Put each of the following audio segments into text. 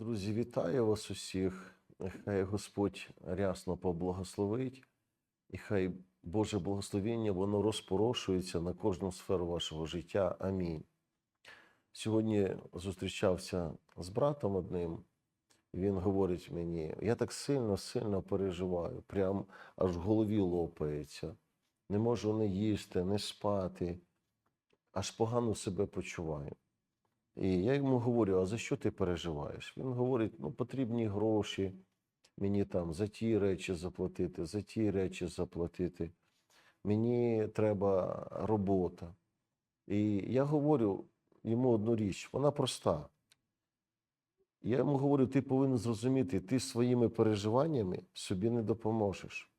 Друзі, вітаю вас усіх. Хай Господь рясно поблагословить, і хай Боже благословення воно розпорошується на кожну сферу вашого життя. Амінь. Сьогодні зустрічався з братом одним, і він говорить мені: я так сильно, сильно переживаю, прям аж в голові лопається. Не можу не їсти, не спати, аж погано себе почуваю. І я йому говорю: а за що ти переживаєш? Він говорить: ну, потрібні гроші, мені там за ті речі заплатити, за ті речі заплатити. Мені треба робота. І я говорю йому одну річ, вона проста. Я йому говорю, ти повинен зрозуміти, ти своїми переживаннями собі не допоможеш.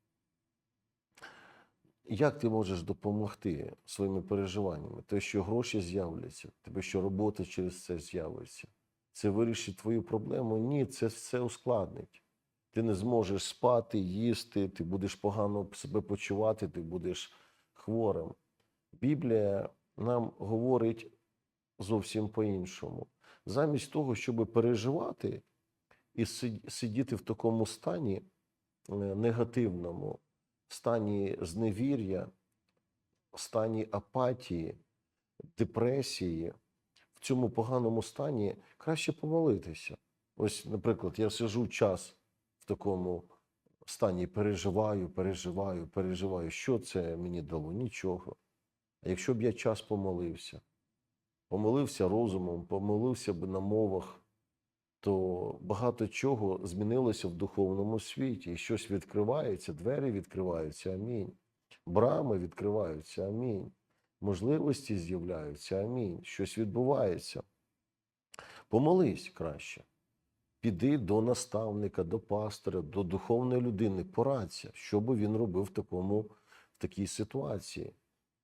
Як ти можеш допомогти своїми переживаннями? Те, що гроші з'являться, тебе що робота через це з'явиться. Це вирішить твою проблему? Ні, це все ускладнить. Ти не зможеш спати, їсти, ти будеш погано себе почувати, ти будеш хворим. Біблія нам говорить зовсім по-іншому. Замість того, щоб переживати і сидіти в такому стані е, негативному, стані зневір'я, стані апатії, депресії, в цьому поганому стані краще помолитися. Ось, наприклад, я сижу час в такому стані, переживаю, переживаю, переживаю. Що це мені дало? Нічого. А якщо б я час помолився, помолився розумом, помолився б на мовах, то багато чого змінилося в духовному світі. І щось відкривається, двері відкриваються, амінь. Брами відкриваються, амінь. Можливості з'являються, амінь. Щось відбувається. Помолись краще. Піди до наставника, до пастора, до духовної людини, порадься, що би він робив в, такому, в такій ситуації.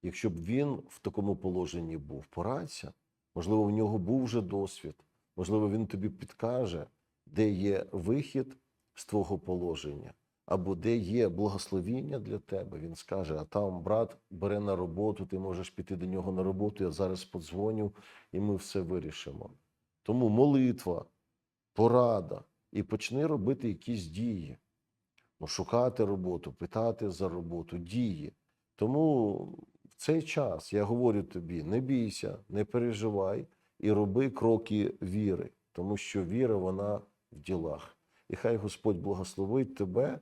Якщо б він в такому положенні був, порадься. Можливо, в нього був вже досвід. Можливо, він тобі підкаже, де є вихід з твого положення, або де є благословіння для тебе. Він скаже: а там брат бере на роботу, ти можеш піти до нього на роботу, я зараз подзвоню, і ми все вирішимо. Тому молитва, порада, і почни робити якісь дії. Ну, шукати роботу, питати за роботу, дії. Тому в цей час я говорю тобі: не бійся, не переживай і роби кроки віри, тому що віра вона в ділах. І хай Господь благословить тебе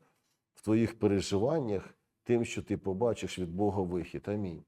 в твоїх переживаннях тим, що ти побачиш від Бога вихід. Амінь.